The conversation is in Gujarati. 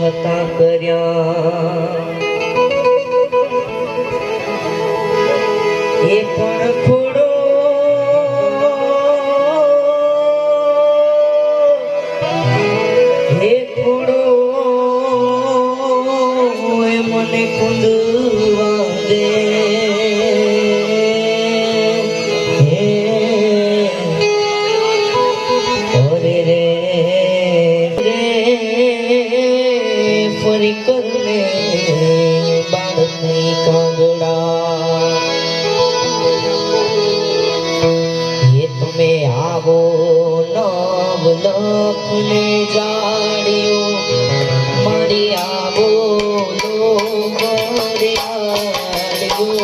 હતા કર્યા. એ પણ ખોડો હે ખોડો મને કુંદવા કરી કરને બાળકની કાગડા એ તમે આવો નવ લખને જાણ્યું. મારી આવો લો મારી આડ્યું.